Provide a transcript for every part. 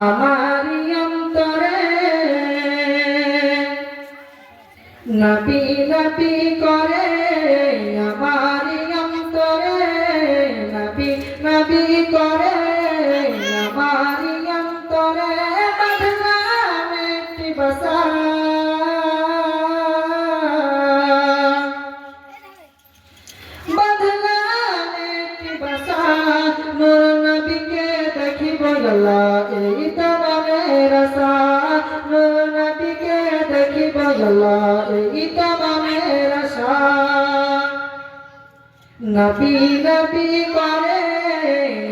আমারি অন্তরে। নাপি নাপি করে নবী নবী করে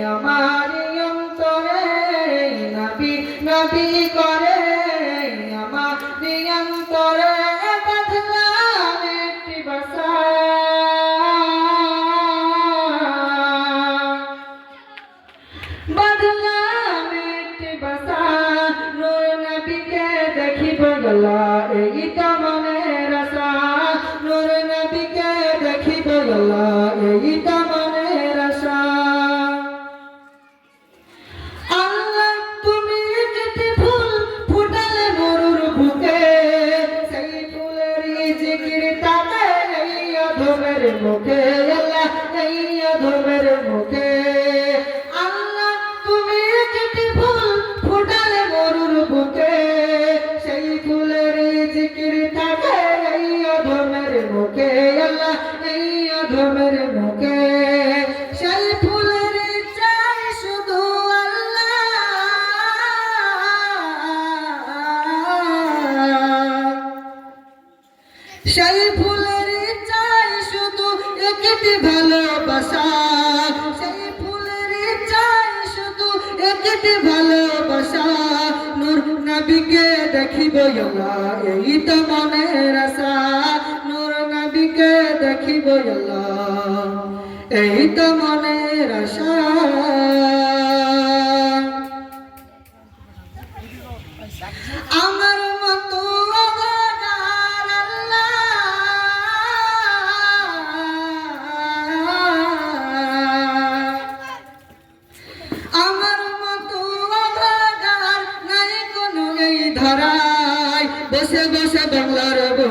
আমার অন্তরে নবী নবী করে একটি ভালোবাসা, নূর নবীকে দেখিব আল্লাহ এই তো মনের আশা। নূর নবীকে দেখিব আল্লাহ এই তো মনের আশা।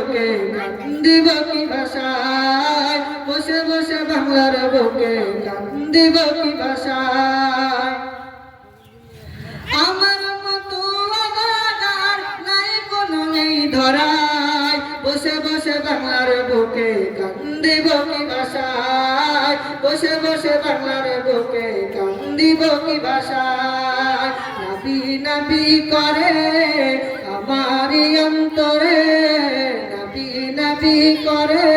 বুকে কান্দিব কি ভাষায়, বসে বসে বাংলার বুকে কান্দিব কি ভাষায়। আমার মতো অবদার নাই, কোনো এই ধরায়, বসে বসে বাংলার বুকে কান্দিব কি ভাষায়, বসে বসে বাংলার বুকে কান্দিব কি ভাষায়। নাবি নাবি করে আমারি অন্তরে নাবি করে,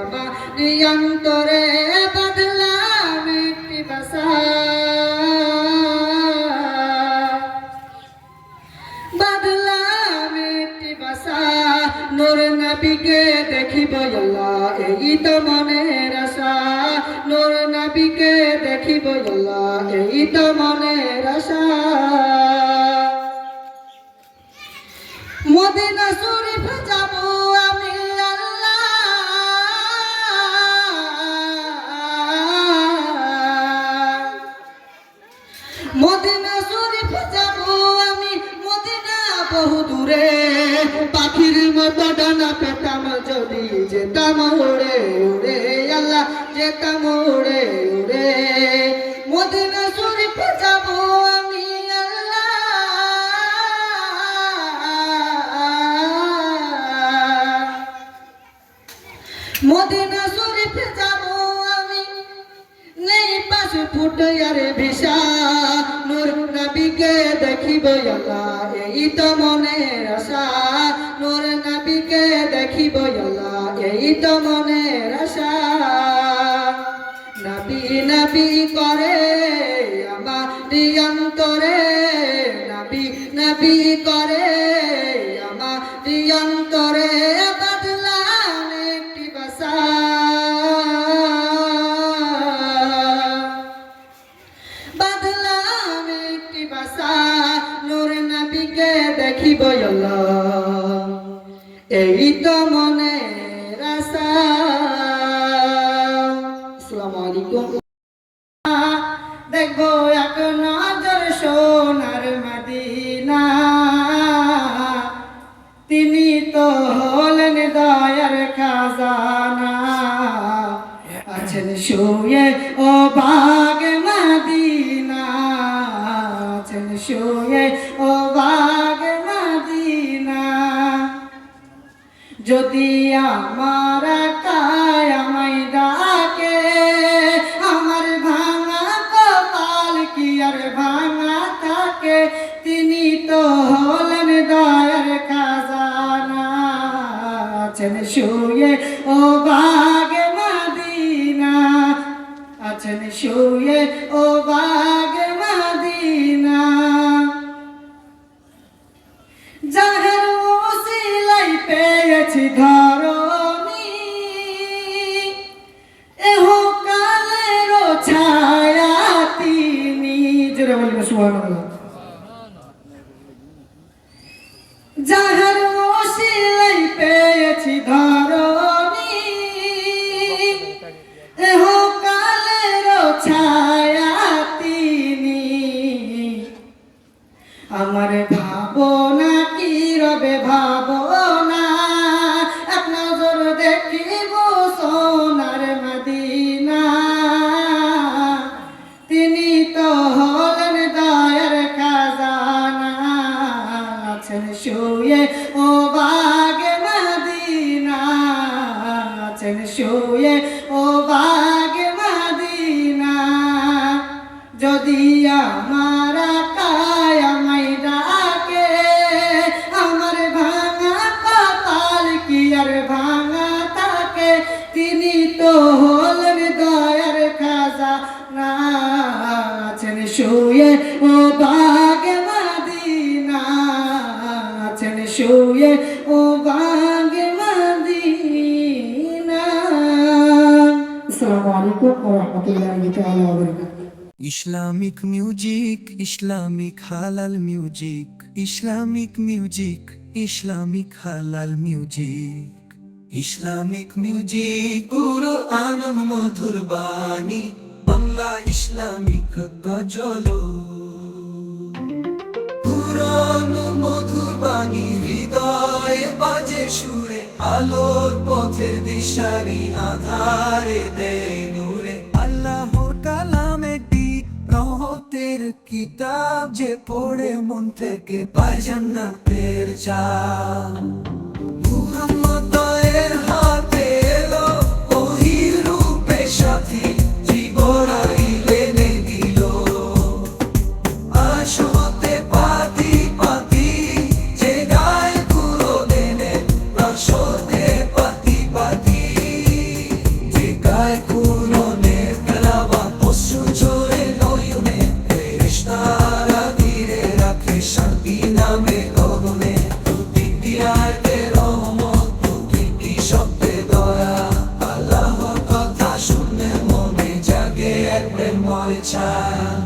আমারি অন্তরে বদলাম একটি ভাষা বদলাম একটি বাসা, নূর নবীকে দেখিব আল্লাহ, এই তো মনের আশা। নূর নবীকে দেখিব আল্লাহ, এই তো মনের যেতাম উড়ে উড়ে আল্লাহ যেতাম উড়ে উড়ে। মদিনা শরীফ যাব আমি, আল্লাহ। মদিনা শরীফ যাব আমি, নেই পাশে ফুটে আরে ভিসা। নূর নবীকে দেখিব, আল্লাহ, এই তো মনের আশা। নূর নবীকে দেখিব, আল্লাহ। এই তো মনের আশা। নাবি নাবি করে আমার অন্তরে। নাবি নাবি করে আমার শুয়ে ও বাগ মাদিনা আছেন শুয়ে ও বাগ মাদিনা যদি আমার আছেন শুয়ে ইসলামিক মিউজিক, ইসলামিক হালাল মিউজিক, ইসলামিক মিউজিক, ইসলামিক হালাল মিউজিক। ইসলামিক মিউজিক পুরো আনন্দ মধুর বাণী, বাংলা ইসলামিক গজল। পুরানো মধুর বাণী, হৃদয়ে বাজে সুরে, আলোর পথের দিশারি আধারে দেয় রহতের কিতাব যে পড়ে মন থেকে পায় জান্নাতের চা মুহাম্মদের হাতে এলো ওহির রূপে সাথী only child.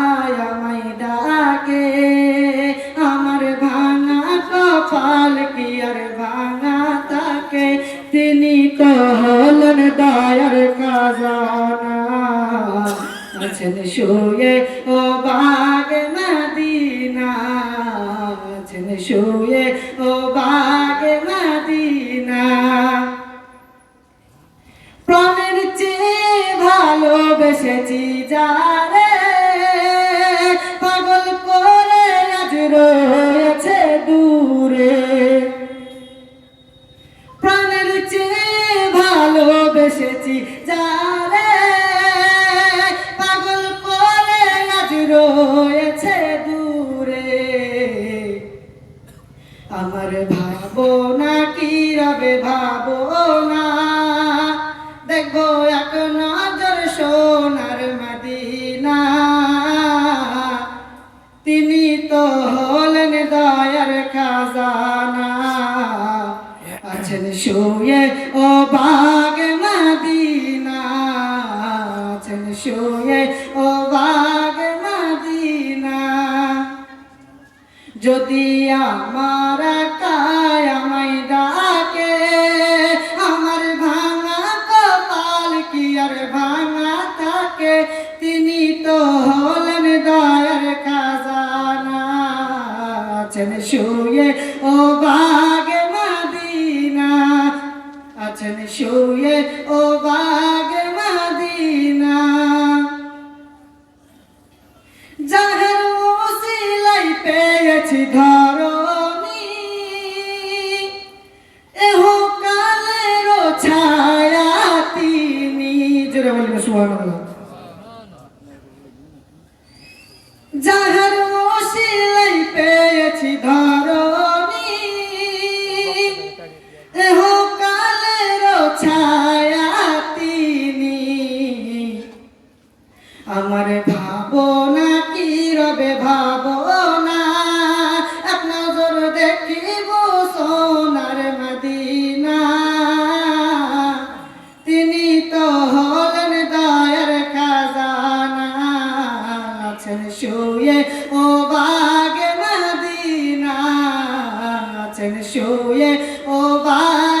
শুয়ে, ও বাগ মদিনা আছেন শুয়ে, ও বাগ মদিনা। প্রাণের চেয়ে ভালোবেসেছি যারে, পাগল করে আজ রয়েছে দূরে। প্রাণের চেয়ে ভালোবেসেছি যারে যদি আমার কায় আমায় ডাকে তিনি জোরে আছেন শুয়ে ও বাগ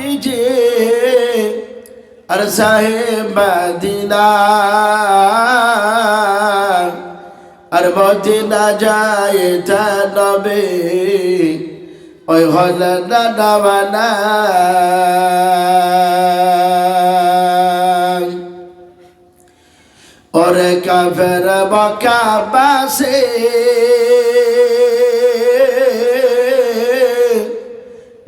আর সাহেব মদিনা, আর মদিনা যায় তা নবে ওই হল নানা ওরে কাফের বকা বাসে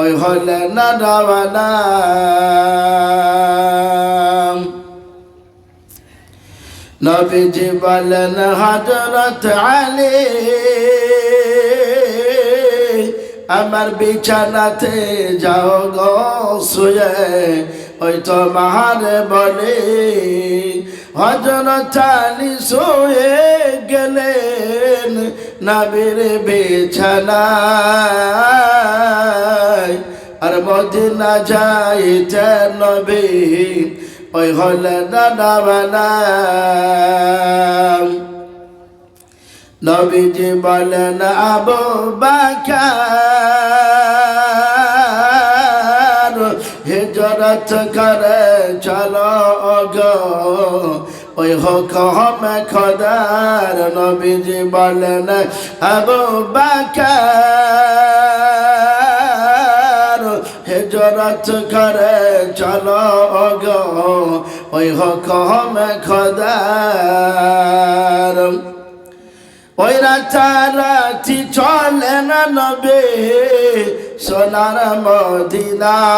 ওই হলে না নবীজি বলেন হজরত আলী, আমার বিছানাতে যাও গো, শুয়ে। ওই তো মাহারে বলে হজরত আলী শুয়ে গেলেন। নবীর বিছানায় আর মদিনা যাইতে নবী ওই হল দাদা নবীজি বলেন, আবু বাকার, হিজরত করে চলো গো। ওই হোক হমে খদার নবীজি বলেন, আবু বাকার, হিজরত করে চলো গো ওই হোক হমে খদার। ওই রাতারাতি চলে না নবে, সোনার মদিনায়।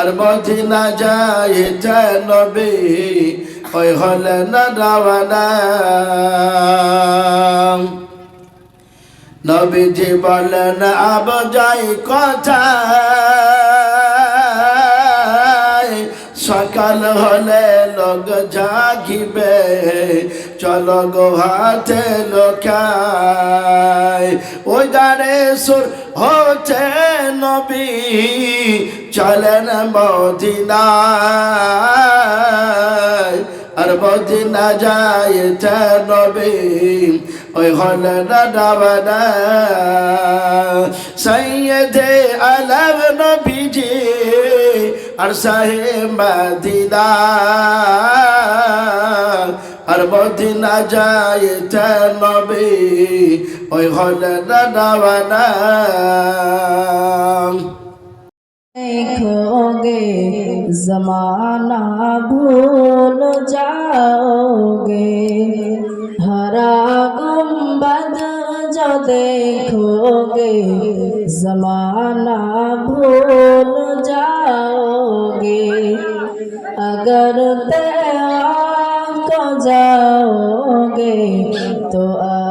আর মদিনা যাইতে নবে, ওই হলে না রাওয়ানা নবীজি বলেন আব যাই কথা সকাল হলে লোক জাগিবে, চলো গো হাতে লোকায়। ওই গানে সুর হচ্ছে নবী, চলেন মদিনায়। আর মদিনা যায় নবী, ওই হলে ডাবানা সৈয়দে আলম নবীজি আর সাহে মদিনা। আর মদিনা যায় নবী ওই হলে ডাবানা देखोगे जमाना भूल जाओगे हरा गुम्बद जो देखोगे जमाना भूल जाओगे अगर तेरा को जाओगे तो आना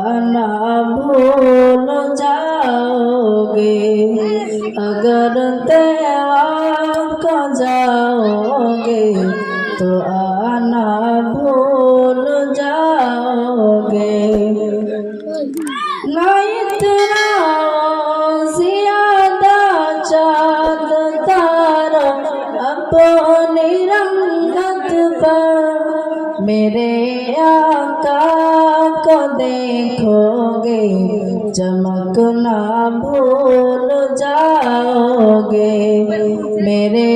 मेरे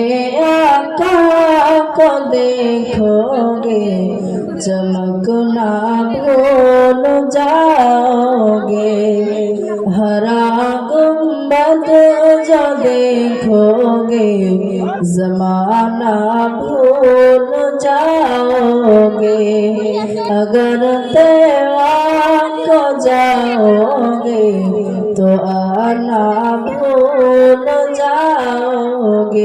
आका को देखोगे चमकना भूल जाओगे हरा गुम्बद जो देखोगे जमाना भूल जाओगे अगर तेरा को जाओगे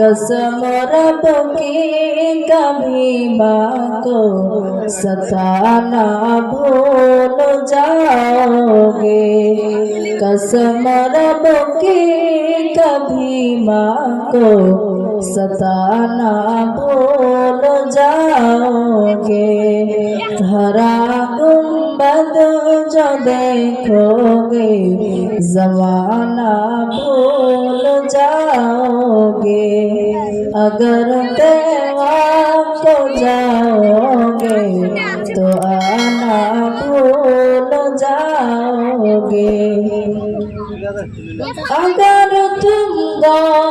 कसम रब की कभी माँ को सताना भूल जाओगे कसम रब की कभी माँ को सताना भूल जाओगे हरा गुम्बद जो देखोगे जमाना भूल जाओगे अगर तेरा को जाओगे तो आना भूल जाओगे अगर तुम गौर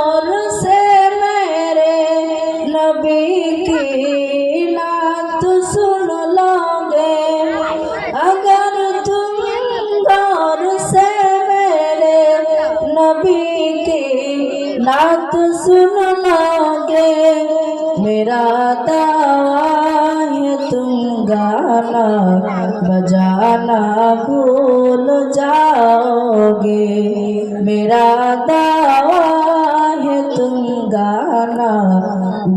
गाना बजाना भूल जाओगे मेरा दावा है तुम गाना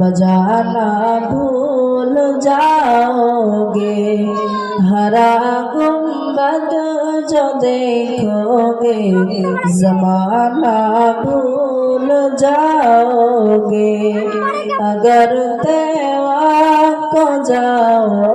बजाना भूल जाओगे हरा गुम्बद जो देखोगे जमाना भूल जाओगे अगर तेवा को जाओगे